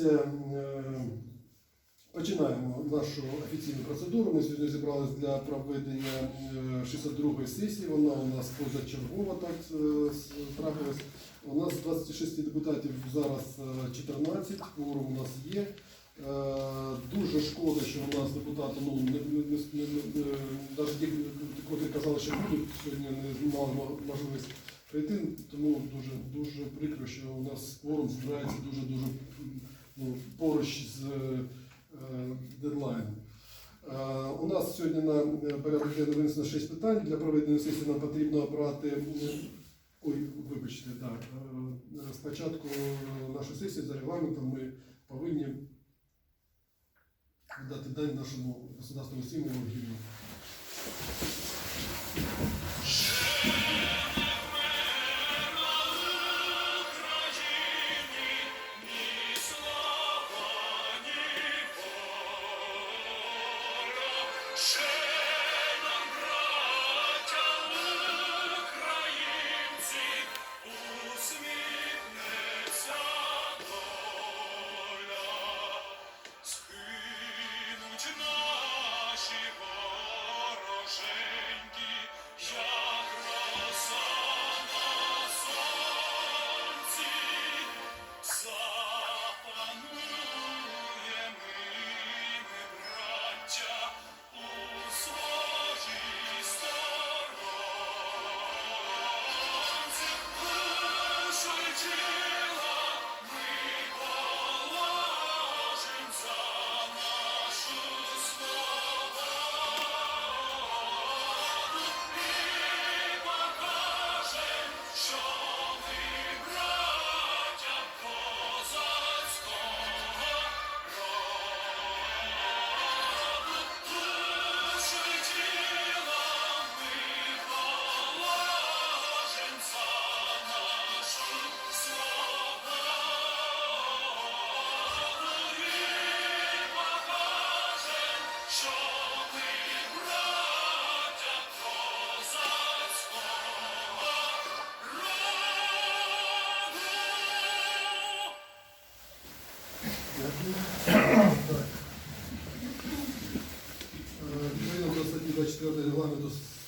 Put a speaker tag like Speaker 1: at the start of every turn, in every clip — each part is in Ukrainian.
Speaker 1: комісія. Е, Починаємо нашу офіційну процедуру. Ми сьогодні зібралися для проведення е, 62-ї сесії. Вона у нас позачергова так е, трапилась. У нас з 26 депутатів зараз е, 14, кворум у нас є. Е, Дуже шкода, що у нас депутати, ну навіть ті, казали, що будуть сьогодні не мали можливість прийти. Тому дуже дуже прикро, що у нас кворум збирається дуже дуже ну, поруч з е, дедлайном. Е, У нас сьогодні на е, порядок денний винесено 6 питань. Для проведення сесії нам потрібно обрати. Ой, вибачте, так. Спочатку нашої сесії за регламентом ми повинні дати дань нашому государственному символу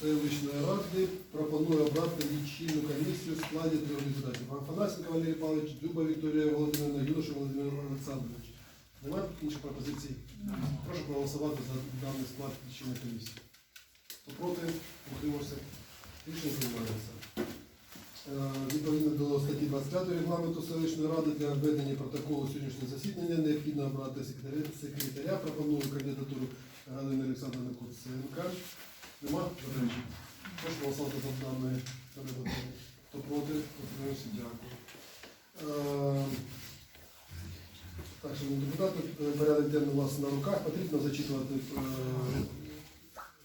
Speaker 1: селищної ради пропоную обрати лічильну комісію в складі трьох депутатів. Пан Фанасенко Валерій Павлович, Дюба Вікторія Володимирівна, Юноша Володимир Олександрович. Немає інших пропозицій? Прошу проголосувати за даний склад лічильної комісії. Хто проти, утримався. Рішення приймається. Е, Відповідно до статті 25 регламенту селищної ради для введення протоколу сьогоднішнього засідання необхідно обрати секретаря. Пропоную кандидатуру Галини Олександрівни Куценка. Нема заперечень? Прошу голосувати за даною передати. Хто проти, утримався, дякую. Е, Так, шановні депутати, порядок денний у вас на руках. Потрібно зачитувати. е,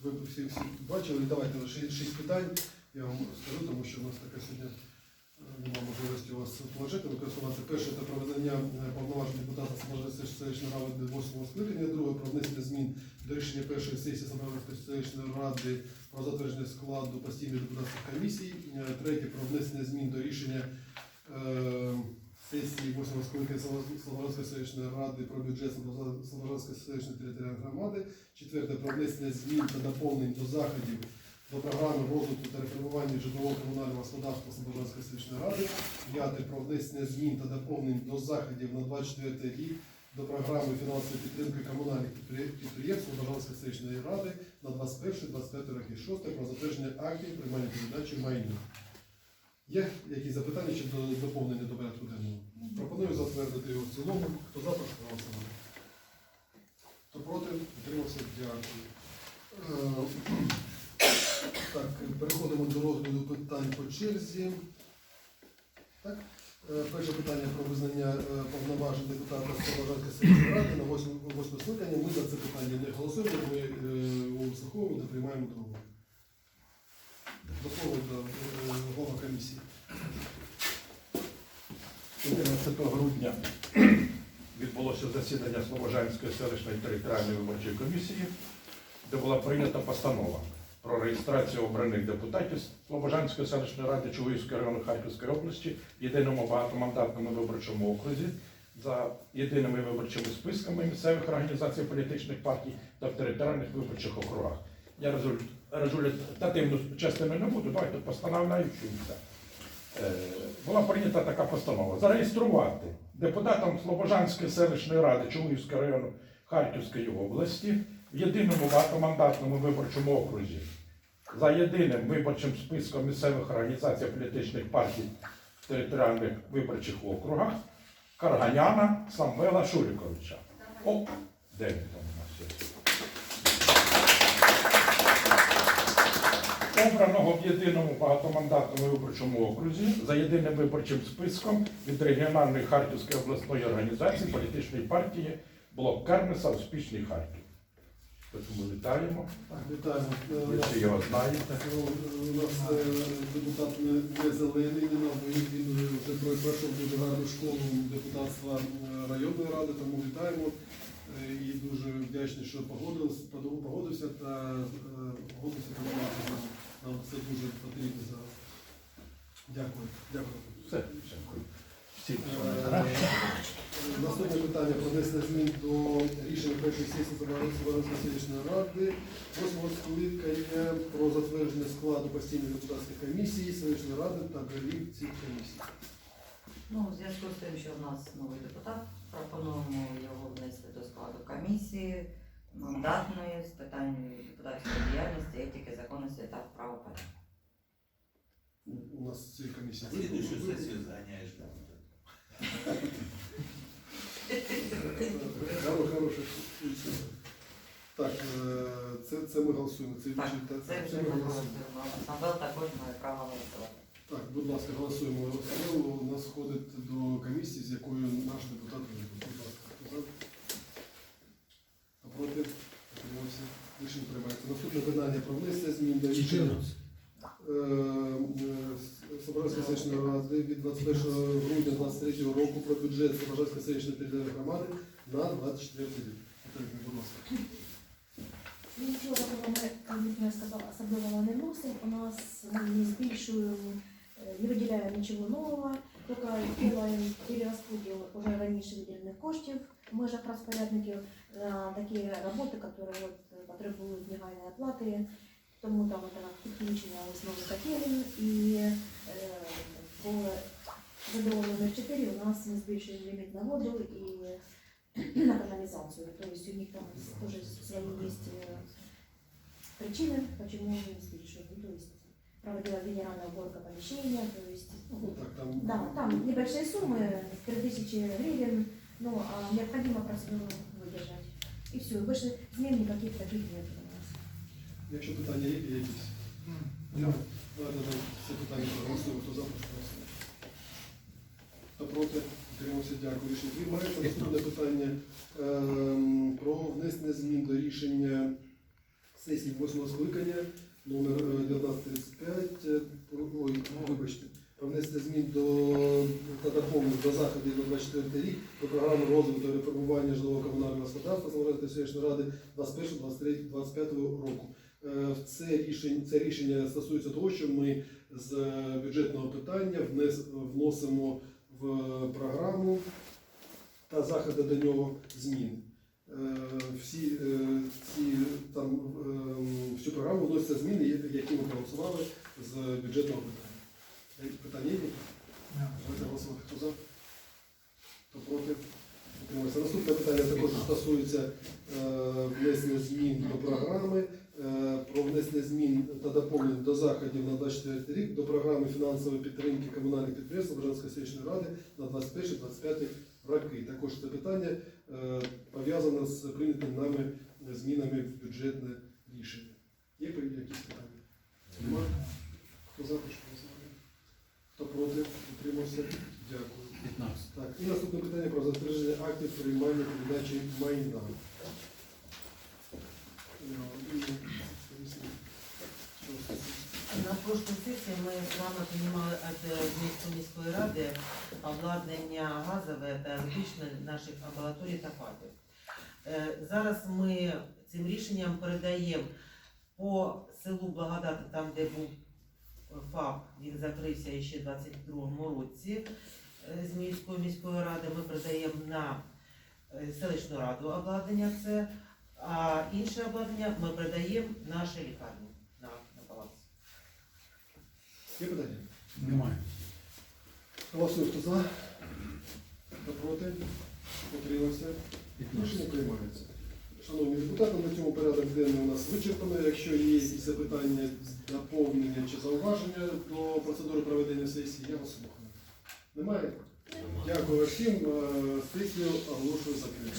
Speaker 1: Ви всі, всі бачили, давайте шість питань. Я вам розкажу, тому що у нас така сьогодні немає можливості вас планшети використовувати. Перше це про видання е, повноважень депутата селищної ради 8 скликання. Друге про внесення змін до рішення першої сесії селищної ради про затвердження складу постійних депутатських комісій. Е, Третє про внесення змін до рішення е, сесії 8 скликання Слобожанської селищної ради про бюджет Слобожанської селищної територіальної громади. Четверте про внесення змін та доповнень до заходів до програми розвитку та реформування житлового комунального господарства Слобожанської селищної ради. П'яте про внесення змін та доповнень до заходів на 24 рік до програми фінансової підтримки комунальних підприємств Слобожанської селищної ради на 21-25 роки. Шосте про затвердження актів приймання передачі майна. Є якісь запитання щодо доповнення до порядку денного? Пропоную затвердити його в цілому. Хто за, прошу голосувати. Хто проти, утримався, дякую. Е, Так, переходимо до розгляду питань по черзі. Так. Е, Перше питання про визнання е, повноважень депутата Слобожанської селищної ради на 8 скликання. Ми за це питання не голосуємо, ми е, услуховуємо та приймаємо другу. До слова до голова комісії.
Speaker 2: 11 грудня відбулося засідання Слобожанської селищної територіальної виборчої комісії, де була прийнята постанова про реєстрацію обраних депутатів Слобожанської селищної ради Чугуївського району Харківської області в єдиному багатомандатному виборчому окрузі за єдиними виборчими списками місцевих організацій політичних партій та в територіальних виборчих округах. Я результ- результативну частину не буду, давайте постановляючи все. Е, Була прийнята така постанова. Зареєструвати депутатам Слобожанської селищної ради Чугуївського району Харківської області в єдиному багатомандатному виборчому окрузі за єдиним виборчим списком місцевих організацій політичних партій в територіальних виборчих округах Карганяна Самвела Шуріковича. О, де він там у нас є? Обраного в єдиному багатомандатному виборчому окрузі за єдиним виборчим списком від регіональної Харківської обласної організації політичної партії Блок Кернеса Успішний Харків. Тому вітаємо.
Speaker 1: Так, вітаємо. Е,
Speaker 2: Ви всі його знаєте.
Speaker 1: Ну, У нас е, депутат не, зелений, не новий, він вже пройшов дуже гарну школу депутатства е, районної ради, тому вітаємо. Е, І дуже вдячний, що погодився, погодився та е, погодився допомагати нам. Нам це дуже потрібно зараз. Дякую. Дякую.
Speaker 2: Все, дякую. Всім
Speaker 1: Е. Наступне питання про внесення змін до рішення першої сесії Забаранської селищної ради, восьмого скликання про затвердження складу постійної депутатської комісії селищної ради та голів цих комісій.
Speaker 3: Ну, у зв'язку з тим, що в нас новий депутат, пропонуємо його внести до складу комісії мандатної з питань депутатської діяльності, етики, законності та правопорядку.
Speaker 1: У- У нас цієї комісії.
Speaker 4: Следующую сессию загоняешь.
Speaker 1: Хоро- Хороше. Так, е, це, ми голосуємо. Це,
Speaker 3: Так,
Speaker 1: чи- та-
Speaker 3: це вже
Speaker 1: ми голосуємо.
Speaker 3: голосуємо. Самвел також має право голосувати.
Speaker 1: Так, будь ласка, голосуємо. У нас входить до комісії, з якою наш депутат вибув. Будь ласка, хто за? А проти? Утримався. Рішення приймається. Наступне питання про внесення змін до рішення е, е, Соборівської селищної ради від 21 грудня 2023 року про бюджет Соборівської селищної територіальної громади на 24 рік. Будь ласка.
Speaker 5: Нічого ми, як я сказала, особливого не вносимо. У нас не збільшуємо, е, не виділяємо нічого нового, тільки робимо перерозподіл уже раніше виділених коштів в межах розпорядників на такі роботи, які от, потребують негайної оплати. Тому там підключення основи котелень і е, по ЗДО 4 у нас ми збільшуємо ліміт на воду і на канализацию. То есть у них там тоже свои есть э, причины, почему мы не збільшуємо. То есть проводила генеральная уборка помещения, то есть ну,
Speaker 1: Ну, так, там,
Speaker 5: да, там небольшие суммы, 3000 гривен, ну, а необходимо процедуру выдержать. И все, больше змін никаких таких нет у нас.
Speaker 1: Якщо питання є, є якісь. Ну, Давайте вже всі питання проголосуємо. Хто за, Хто проти? Утримався, дякую. Рішення приймається. Наступне питання ем, про внесення змін до рішення сесії 8 скликання номер е, 1935. е, Ой, вибачте. Про внесення змін до та до заходів на 24 рік про програму розвитку та реформування житлово-комунального господарства Самарської селищної ради 21, 23, 25 року. Е, Це рішення, це рішення стосується того, що ми з бюджетного питання вносимо в програму та заходи до нього змін. Е, Всі е, ці там е, всю програму вносяться зміни, які ми проголосували з бюджетного питання. Питання є? Можете голосувати. Хто за? Хто проти? Наступне питання також стосується е, внесення змін до програми е, про внесення змін та доповнень до заходів на 24 рік до програми фінансової підтримки комунальних підприємств Бажанської селищної ради на 21-25 роки. Також це питання е, пов'язане з прийнятими нами змінами в бюджетне рішення. Є якісь питання? Немає? Хто за, голосувати. Хто проти? Утримався? Дякую.
Speaker 4: 15.
Speaker 1: Так, і наступне питання про затвердження актів приймання передачі майна.
Speaker 6: На прошлой сесії ми з вами приймали від міської ради обладнання газове та електричне наших амбулаторій та ФАПів. Е, Зараз ми цим рішенням передаємо по селу Благодати, там де був ФАП, він закрився ще в 22-му році. е, з міської міської ради ми передаємо на е, селищну раду обладнання це, а інше обладнання ми передаємо нашій лікарні на, на баланс.
Speaker 1: Є питання?
Speaker 7: Немає.
Speaker 1: Голосуємо, хто за, хто проти, утримався. Рішення приймається. Шановні депутати, на цьому порядок денний у нас вичерпано. Якщо є якісь запитання, доповнення чи зауваження до процедури проведення сесії, я вас слухаю. Немає? Дякую всім. Е, Сесію оголошую закритою.